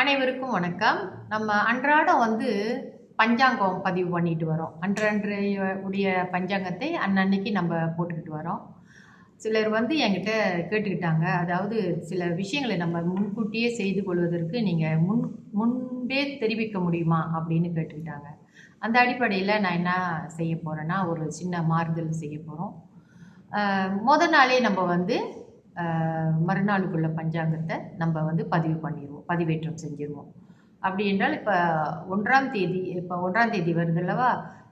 அனைவருக்கும் வணக்கம். நம்ம அன்றாடம் வந்து பஞ்சாங்கம் பதிவு பண்ணிட்டு வரோம். அன்றன்றைய உடைய பஞ்சாங்கத்தை அன்னன்னைக்கு நம்ம போட்டுக்கிட்டு வரோம். சிலர் வந்து என்கிட்ட கேட்டுக்கிட்டாங்க. அதாவது சில விஷயங்களை நம்ம முன்கூட்டியே செய்து கொள்வதற்கு நீங்கள் முன் முன்பே தெரிவிக்க முடியுமா அப்படின்னு கேட்டுக்கிட்டாங்க. அந்த அடிப்படையில் நான் என்ன செய்ய போகிறேன்னா ஒரு சின்ன மாறுதல் செய்ய போகிறோம் முத நாளே நம்ம வந்து மறுநாளுக்குள்ள பஞ்சாங்கத்தை நம்ம வந்து பதிவு பண்ணிடுவோம் பதிவேற்றம் செஞ்சிருவோம். அப்படி என்றால் இப்போ ஒன்றாம் தேதி இப்போ ஒன்றாம் தேதி வருது அல்லவா?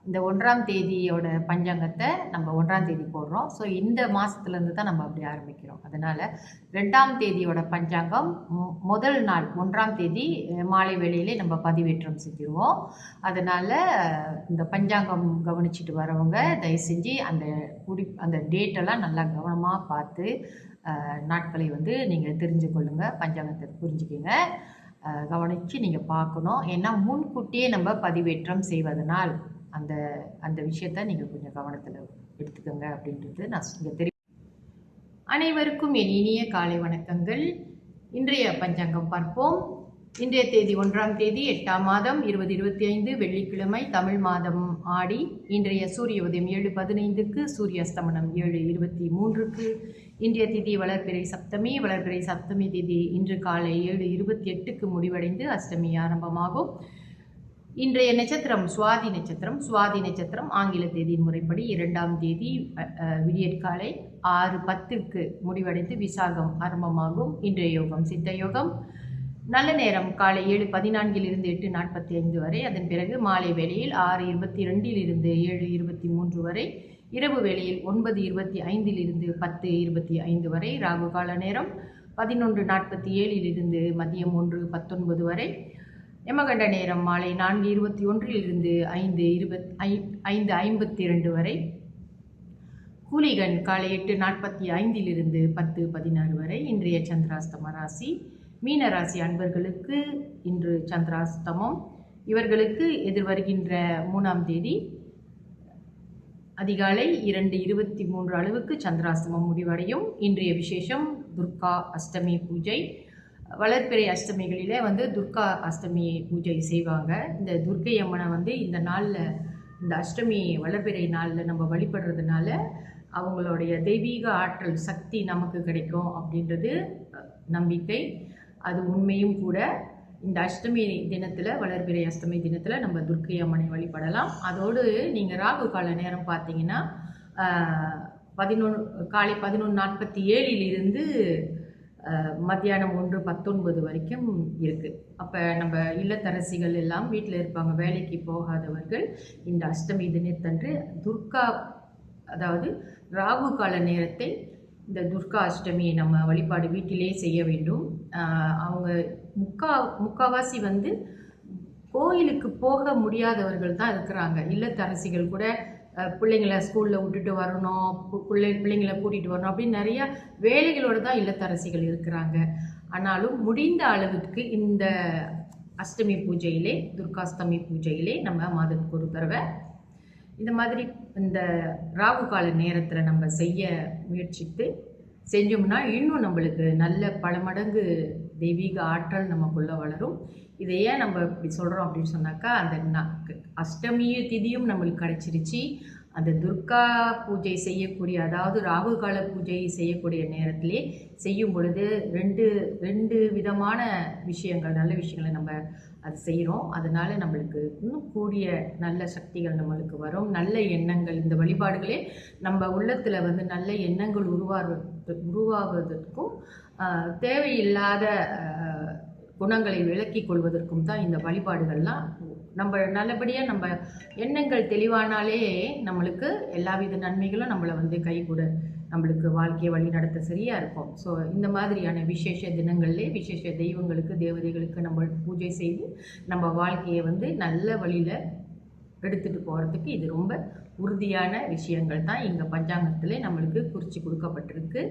இந்த ஒன்றாம் தேதியோட பஞ்சாங்கத்தை நம்ம ஒன்றாம் தேதி போடுறோம். ஸோ இந்த மாதத்துலேருந்து தான் நம்ம அப்படி ஆரம்பிக்கிறோம். அதனால் ரெண்டாம் தேதியோட பஞ்சாங்கம் முதல் நாள் ஒன்றாம் தேதி மாலை வேளையிலே நம்ம பதிவேற்றம் செஞ்சுருவோம். அதனால் இந்த பஞ்சாங்கம் கவனிச்சிட்டு வரவங்க தயவு செஞ்சு அந்த குடி அந்த டேட்டெல்லாம் நல்லா கவனமாக பார்த்து நாட்களை வந்து நீங்கள் தெரிஞ்சு கொள்ளுங்கள் பஞ்சாங்கத்தை புரிஞ்சுக்கிங்க. கவனித்து நீங்கள் பார்க்கணும். ஏன்னா முன்கூட்டியே நம்ம பதிவேற்றம் செய்வதனால் அந்த அந்த விஷயத்த நீங்கள் கொஞ்சம் கவனத்தில் எடுத்துக்கோங்க அப்படின்றது நான் இங்கே தெரி அனைவருக்கும் என் இனிய காலை வணக்கங்கள். இன்றைய பஞ்சாங்கம் பார்ப்போம். இன்றைய தேதி ஒன்றாம் தேதி எட்டாம் மாதம் இருபது இருபத்தி ஐந்து வெள்ளிக்கிழமை தமிழ் மாதம் ஆடி இன்றைய சூரிய உதயம் ஏழு பதினைந்துக்கு சூரிய அஸ்தமனம் ஏழு இருபத்தி மூன்றுக்கு. இன்றைய திதி வளர்பிறை சப்தமி. வளர்பிறை சப்தமி திதி இன்று காலை ஏழு இருபத்தி எட்டுக்கு முடிவடைந்து அஷ்டமி ஆரம்பமாகும். இன்றைய நட்சத்திரம் சுவாதி நட்சத்திரம். சுவாதி நட்சத்திரம் ஆங்கில தேதியின் முறைப்படி இரண்டாம் தேதி விடியற்காலை ஆறு பத்துக்கு முடிவடைந்து விசாகம் ஆரம்பமாகும். இன்றைய யோகம் சித்த யோகம். நல்ல நேரம். காலை ஏழு பதினான்கிலிருந்து எட்டு நாற்பத்தி ஐந்து வரை. அதன் பிறகு மாலை வேளையில் ஆறு இருபத்தி ரெண்டில் இருந்து ஏழு இருபத்தி மூன்று வரை. இரவு வேளையில் ஒன்பது இருபத்தி ஐந்திலிருந்து பத்து இருபத்தி ஐந்து வரை. ராகு கால நேரம் பதினொன்று நாற்பத்தி ஏழில் இருந்து மதியம் ஒன்று பத்தொன்பது வரை. யமகண்ட நேரம் மாலை நான்கு இருபத்தி ஒன்றிலிருந்து ஐந்து இருபத் ஐ ஐந்து ஐம்பத்தி இரண்டு வரை. கூலிகன் காலை எட்டு நாற்பத்தி ஐந்திலிருந்து பத்து பதினாறு வரை. இன்றைய சந்திராஸ்தம ராசி. மீனராசி அன்பர்களுக்கு இன்று சந்திராஸ்தமம் இவர்களுக்கு எதிர்வருகின்ற மூணாம் தேதி அதிகாலை இரண்டு இருபத்தி மூன்று அளவுக்கு சந்திராஸ்தமம் முடிவடையும். இன்றைய விசேஷம் துர்கா அஷ்டமி பூஜை. வளர்பிறை அஷ்டமிகளிலே வந்து துர்கா அஷ்டமி பூஜை செய்வாங்க. இந்த துர்க்கை அம்மனை வந்து இந்த நாளில் இந்த அஷ்டமி வளர்பிறை நாளில் நம்ம வழிபடுறதுனால அவங்களுடைய தெய்வீக ஆற்றல் சக்தி நமக்கு கிடைக்கும் அப்படின்றது நம்பிக்கை. அது உண்மையும் கூட இந்த அஷ்டமி தினத்தில் வளர்பிறை அஷ்டமி தினத்தில் நம்ம துர்க்கை அம்மனை வழிபடலாம். அதோடு நீங்கள் ராகு கால நேரம் பார்த்தீங்கன்னா பதினொன்று காலை பதினொன்று நாற்பத்தி ஏழிலிருந்து மத்தியானம் ஒன்று பத்தொன்பது வரைக்கும் இருக்குது அப்போ நம்ம இல்லத்தரசிகள் எல்லாம் வீட்டில் இருப்பாங்க வேலைக்கு போகாதவர்கள் இந்த அஷ்டமி தினத்தன்று துர்கா அதாவது ராகு கால நேரத்தை இந்த துர்கா அஷ்டமியை நம்ம வழிபாடு வீட்டிலே செய்ய வேண்டும். அவங்க முக்கா முக்காவாசி வந்து கோயிலுக்கு போக முடியாதவர்கள் தான் இருக்கிறாங்க. இல்லத்தரசிகள் கூட பிள்ளைங்களை பிள்ளைங்கள ஸ்கூலில் விட்டுட்டு வரணும் பு- பிள்ளை பிள்ளைங்கள கூட்டிகிட்டு வரணும் அப்படின்னு நிறையா வேலைகளோடு தான் இல்லத்தரசிகள் இருக்கிறாங்க. ஆனாலும் முடிந்த அளவுக்கு இந்த அஷ்டமி பூஜையிலே துர்காஷ்டமி பூஜையிலே நம்ம மாதத்துக்கு ஒரு தடவை இந்த மாதிரி இந்த ராகு கால நேரத்தில் நம்ம செய்ய முயற்சித்து செஞ்சோம்னா இன்னும் நம்மளுக்கு நல்ல பல மடங்கு தெய்வீக ஆற்றல் நமக்குள்ளே வளரும். இதை ஏன் நம்ம இப்படி சொல்கிறோம் அப்படின்னு சொன்னாக்கா அந்த ந- அஷ்டமிய திதியும் நம்மளுக்கு கிடச்சிருச்சு. அந்த துர்கா பூஜை செய்யக்கூடிய அதாவது ராகு கால பூஜை செய்யக்கூடிய நேரத்திலே செய்யும் பொழுது ரெண்டு ரெண்டு விதமான விஷயங்கள் நல்ல விஷயங்களை நம்ம அது செய்கிறோம் அதனால் நம்மளுக்கு இன்னும் கூடிய நல்ல சக்திகள் நம்மளுக்கு வரும். நல்ல எண்ணங்கள் இந்த வழிபாடுகளே நம்ம உள்ளத்தில் வந்து நல்ல எண்ணங்கள் உருவாவது உருவாவதற்கும் தேவையில்லாத குணங்களை விளக்கி கொள்வதற்கும் தான் இந்த வழிபாடுகள்லாம் நம்ம நல்லபடியாக நம்ம எண்ணங்கள் தெளிவானாலே நம்மளுக்கு எல்லாவித நன்மைகளும் நம்மளை வந்து கைகூட நம்மளுக்கு வாழ்க்கையை வழி நடத்த சரியாக இருக்கும். ஸோ இந்த மாதிரியான விசேஷ தினங்கள்லே விசேஷ தெய்வங்களுக்கு தேவதைகளுக்கு நம்ம பூஜை செய்து நம்ம வாழ்க்கையை வந்து நல்ல வழியில் எடுத்துகிட்டு போகிறதுக்கு இது ரொம்ப உறுதியான விஷயங்கள் தான் இங்கே பஞ்சாங்கத்திலே நம்மளுக்கு குறித்து கொடுக்கப்பட்டிருக்கு.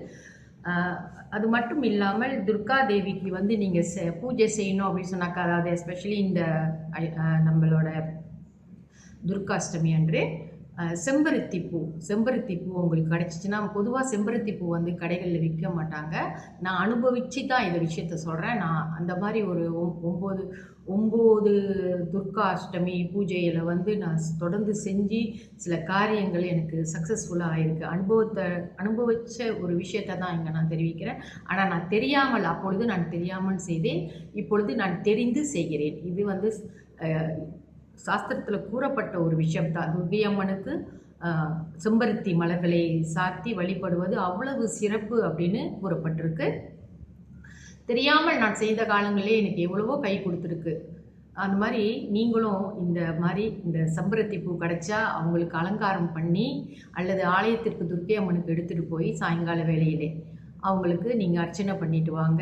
அது மட்டும் இல்லாமல் துர்கா தேவிக்கு வந்து நீங்கள் செ பூஜை செய்யணும் அப்படின்னு சொன்னாக்கா அதாவது எஸ்பெஷலி இந்த நம்மளோட துர்காஷ்டமி அன்று செம்பருத்தி பூ செம்பருத்தி பூ உங்களுக்கு கிடச்சிச்சின்னா பொதுவாக செம்பருத்தி பூ வந்து கடைகளில் விற்க மாட்டாங்க. நான் அனுபவித்து தான் இந்த விஷயத்த சொல்கிறேன் நான் அந்த மாதிரி ஒரு ஒம்- ஒம்பது ஒம்பது துர்கா அஷ்டமி பூஜையில் வந்து நான் தொடர்ந்து செஞ்சு சில காரியங்கள் எனக்கு சக்ஸஸ்ஃபுல்லாக ஆயிருக்கு அனுபவத்தை அனுபவித்த ஒரு விஷயத்தை தான் இங்கே நான் தெரிவிக்கிறேன். ஆனால் நான் தெரியாமல் அப்பொழுது நான் தெரியாமல் செய்தேன். இப்பொழுது நான் தெரிந்து செய்கிறேன். இது வந்து சாஸ்திரத்தில் கூறப்பட்ட ஒரு விஷயம் தான் துர்கை அம்மனுக்கு செம்பருத்தி மலர்களை சாத்தி வழிபடுவது அவ்வளவு சிறப்பு அப்படின்னு கூறப்பட்டிருக்கு. தெரியாமல் நான் செய்த காலங்களே எனக்கு எவ்வளவோ கை கொடுத்துருக்கு. அந்த மாதிரி நீங்களும் இந்த மாதிரி இந்த செம்பருத்தி பூ கிடச்சா அவங்களுக்கு அலங்காரம் பண்ணி அல்லது ஆலயத்திற்கு துர்க்கை அம்மனுக்கு எடுத்துகிட்டு போய் சாயங்கால வேலையிலே அவங்களுக்கு நீங்கள் அர்ச்சனை பண்ணிட்டு வாங்க.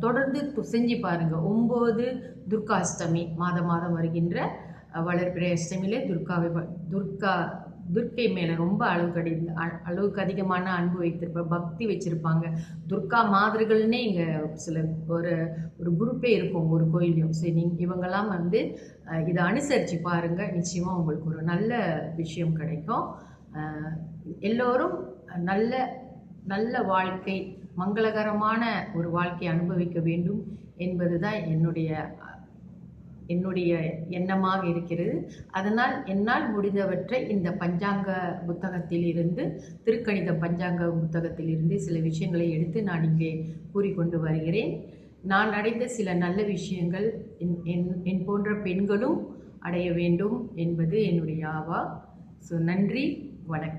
தொடர்ந்து செஞ்சு பாருங்கள் ஒம்பது துர்காஷ்டமி மாதம் மாதம் வருகின்ற வளர்பிறை அஷ்டமியிலே துர்காவை துர்கா துர்க்கை மேலே ரொம்ப அளவுக்கு அடி அ- அளவுக்கு அதிகமான அன்பு வைத்திருப்பாங்க பக்தி வச்சுருப்பாங்க. துர்கா மாதிரிகள்னே இங்கே சில ஒரு ஒரு குரூப்பே இருக்கும் ஒரு கோயிலையும் சரி நீங்க இவங்கெல்லாம் வந்து இதை அனுசரித்து பாருங்கள் நிச்சயமாக உங்களுக்கு ஒரு நல்ல விஷயம் கிடைக்கும். எல்லோரும் நல்ல நல்ல வாழ்க்கை மங்களகரமான ஒரு வாழ்க்கையை அனுபவிக்க வேண்டும் என்பது தான் என்னுடைய என்னுடைய எண்ணமாக இருக்கிறது. அதனால் என்னால் முடிந்தவற்றை இந்த பஞ்சாங்க புத்தகத்தில் இருந்து திருக்கணித பஞ்சாங்க புத்தகத்தில் இருந்து சில விஷயங்களை எடுத்து நான் இங்கே கூறிக்கொண்டு வருகிறேன். நான் அடைந்த சில நல்ல விஷயங்கள் என் என் என் போன்ற பெண்களும் அடைய வேண்டும் என்பது என்னுடைய ஆவா. ஸோ நன்றி வணக்கம்.